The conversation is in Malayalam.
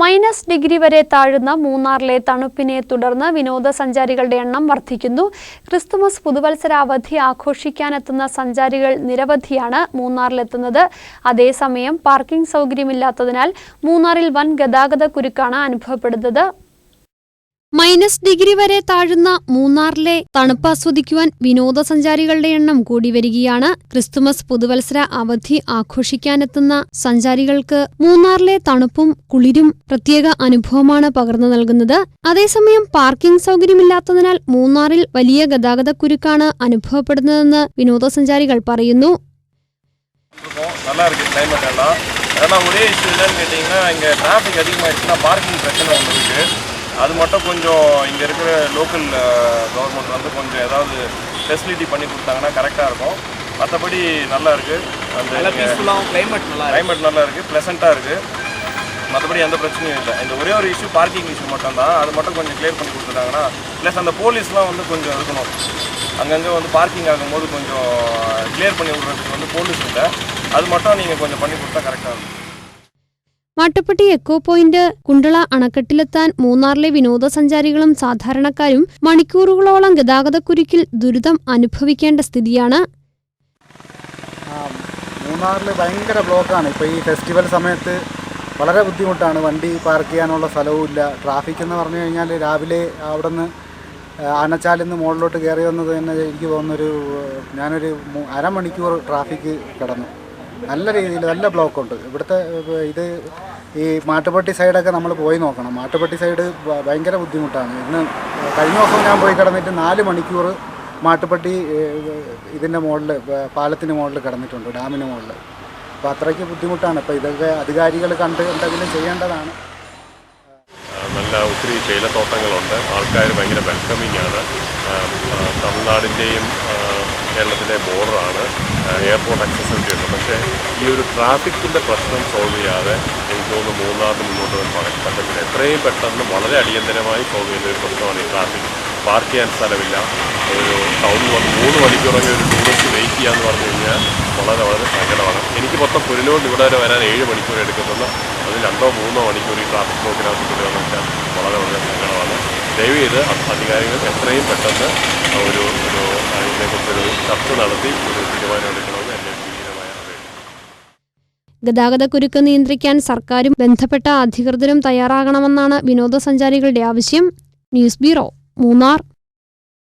മൈനസ് ഡിഗ്രി വരെ താഴുന്ന മൂന്നാറിലെ തണുപ്പിനെ തുടർന്ന് വിനോദസഞ്ചാരികളുടെ എണ്ണം വർദ്ധിക്കുന്നു. ക്രിസ്തുമസ് പുതുവത്സരാവധി ആഘോഷിക്കാനെത്തുന്ന സഞ്ചാരികൾ നിരവധിയാണ് മൂന്നാറിലെത്തുന്നത്. അതേസമയം പാർക്കിംഗ് സൗകര്യമില്ലാത്തതിനാൽ മൂന്നാറിൽ വൻ ഗതാഗത കുരുക്കാണ് അനുഭവപ്പെടുന്നത്. മൈനസ് ഡിഗ്രി വരെ താഴുന്ന മൂന്നാറിലെ തണുപ്പ് ആസ്വദിക്കുവാൻ വിനോദസഞ്ചാരികളുടെ എണ്ണം കൂടി വരികയാണ് ക്രിസ്തുമസ് പുതുവത്സര അവധി ആഘോഷിക്കാനെത്തുന്ന സഞ്ചാരികൾക്ക് മൂന്നാറിലെ തണുപ്പും കുളിരും പ്രത്യേക അനുഭവമാണ് പകർന്നു നൽകുന്നത് അതേസമയം പാർക്കിംഗ് സൗകര്യമില്ലാത്തതിനാൽ മൂന്നാറിൽ വലിയ ഗതാഗതക്കുരുക്കാണ് അനുഭവപ്പെടുന്നതെന്ന് വിനോദസഞ്ചാരികൾ പറയുന്നു இருக்கும் நல்லா இருக்குது கிளைமேட் எல்லாம் அதெல்லாம் ஒரே இஷ்யூ என்னன்னு கேட்டிங்கன்னா இங்கே டிராஃபிக் அதிகமாகிடுச்சுன்னா பார்க்கிங் பிரச்சனை ஒன்று இருக்குது அது மட்டும் கொஞ்சம் இங்கே இருக்கிற லோக்கல் கவர்மெண்ட் வந்து கொஞ்சம் ஏதாவது ஃபெசிலிட்டி பண்ணி கொடுத்தாங்கன்னா கரெக்டாக இருக்கும். மற்றபடி நல்லா இருக்குது அந்த கிளைமேட் நல்லா கிளைமேட் நல்லா இருக்குது ப்ளசண்ட்டாக இருக்குது மற்றபடி எந்த பிரச்சனையும் இல்லை. இந்த ஒரே ஒரு இஷ்யூ பார்க்கிங் இஷ்யூ மட்டும் தான் அது மட்டும் கொஞ்சம் கிளியர் பண்ணி கொடுத்துட்டாங்கன்னா ப்ளஸ் அந்த போலீஸ்லாம் வந்து கொஞ்சம் இருக்கணும். அங்கங்கே வந்து பார்க்கிங் ஆகும்போது கொஞ்சம் கிளியர் பண்ணி விடுறதுக்கு வந்து போலீஸ் இல்லை. அது மட்டும் நீங்கள் கொஞ்சம் பண்ணி கொடுத்தா கரெக்டாக இருக்கும். മാട്ടുപ്പെട്ടി എക്കോ പോയിന്റ് കുണ്ടള അണക്കെട്ടിലെത്താൻ മൂന്നാറിലെ വിനോദസഞ്ചാരികളും സാധാരണക്കാരും മണിക്കൂറുകളോളം ഗതാഗതക്കുരുക്കിൽ ദുരിതം അനുഭവിക്കേണ്ട സ്ഥിതിയാണ്. മൂന്നാറിൽ ഭയങ്കര ബ്ലോക്കാണ്. ഇപ്പോൾ ഈ ഫെസ്റ്റിവൽ സമയത്ത് വളരെ ബുദ്ധിമുട്ടാണ്. വണ്ടി പാർക്ക് ചെയ്യാനുള്ള സ്ഥലവും ഇല്ല. ട്രാഫിക് എന്ന് പറഞ്ഞു കഴിഞ്ഞാൽ രാവിലെ അവിടെ നിന്ന് ആനച്ചാലിൽ നിന്ന് മുകളിലോട്ട് കയറി വന്നത് തന്നെ എനിക്ക് തോന്നുന്നൊരു ഞാനൊരു അരമണിക്കൂർ ട്രാഫിക് കിടന്നു. നല്ല രീതിയിൽ നല്ല ബ്ലോക്കുണ്ട് ഇവിടുത്തെ ഏഹ്, ഇത് ഈ മാട്ടുപട്ടി സൈഡൊക്കെ നമ്മൾ പോയി നോക്കണം. മാട്ടുപട്ടി സൈഡ് ഭയങ്കര ബുദ്ധിമുട്ടാണ്. ഇന്ന് കഴിഞ്ഞ ദിവസം ഞാൻ പോയി കിടന്നിട്ട് നാല് മണിക്കൂർ മാട്ടുപട്ടി ഇതിന്റെ മുകളിൽ പാലത്തിന് മുകളിൽ കിടന്നിട്ടുണ്ട് ഡാമിന് മുകളിൽ അപ്പോൾ അത്രയ്ക്ക് ബുദ്ധിമുട്ടാണ്. ഇപ്പോൾ ഇതൊക്കെ അധികാരികൾ കണ്ട് എന്തെങ്കിലും ചെയ്യേണ്ടതാണ് നല്ല ഒത്തിരി തേയിലത്തോട്ടങ്ങളുണ്ട് ആൾക്കാർ ഭയങ്കര വെൽക്കമിങ് ആണ്. തമിഴ്നാടിന്റെയും ആ, കേരളത്തിന്റെ ബോർഡറാണ് എയർപോർട്ട് അക്സസിബിലിറ്റി ഉണ്ട്. പക്ഷേ ഈ ഒരു ട്രാഫിക്കിന്റെ പ്രശ്നം സോൾവ് ചെയ്യാതെ എനിക്ക് തോന്നുന്നു മൂന്നാറിന് മുന്നോട്ട് പോകാൻ പറ്റത്തില്ല. എത്രയും പെട്ടെന്ന് വളരെ അടിയന്തരമായി സോൾവ് ചെയ്യുന്ന ഒരു പ്രശ്നമാണ് ഈ ട്രാഫിക്. പാർക്ക് ചെയ്യാൻ സ്ഥലമില്ല. ഒരു ടൗണിൽ വന്ന് മൂന്ന് മണിക്കൂറൊക്കെ ഒരു ടൂറിസ്റ്റ് വെയിറ്റ് ചെയ്യാന്ന് പറഞ്ഞു കഴിഞ്ഞാൽ വളരെ വളരെ സങ്കടമാണ്. എനിക്ക് മൊത്തം പുരലോട്ട് ഇവിടെ വരെ വരാൻ ഏഴ് മണിക്കൂർ എടുക്കുന്നുണ്ട് അത് രണ്ടോ മൂന്നോ മണിക്കൂർ ഈ ട്രാഫിക് ബ്ലോക്കിനകത്ത് കൊണ്ടുവന്നു വെച്ചാൽ വളരെ വളരെ സങ്കടമാണ്. ദയവ് ചെയ്ത് അധികാരികൾ എത്രയും പെട്ടെന്ന് ഒരു ഒരു ഇതിനെക്കുറിച്ചൊരു ചർച്ച നടത്തി ഒരു തീരുമാനം എടുക്കണമെന്ന് എന്റെ അപേക്ഷ. ഗതാഗതക്കുരുക്ക് നിയന്ത്രിക്കാൻ സർക്കാരും ബന്ധപ്പെട്ട അധികൃതരും തയ്യാറാകണമെന്നാണ് വിനോദസഞ്ചാരികളുടെ ആവശ്യം. News bureau Munnar.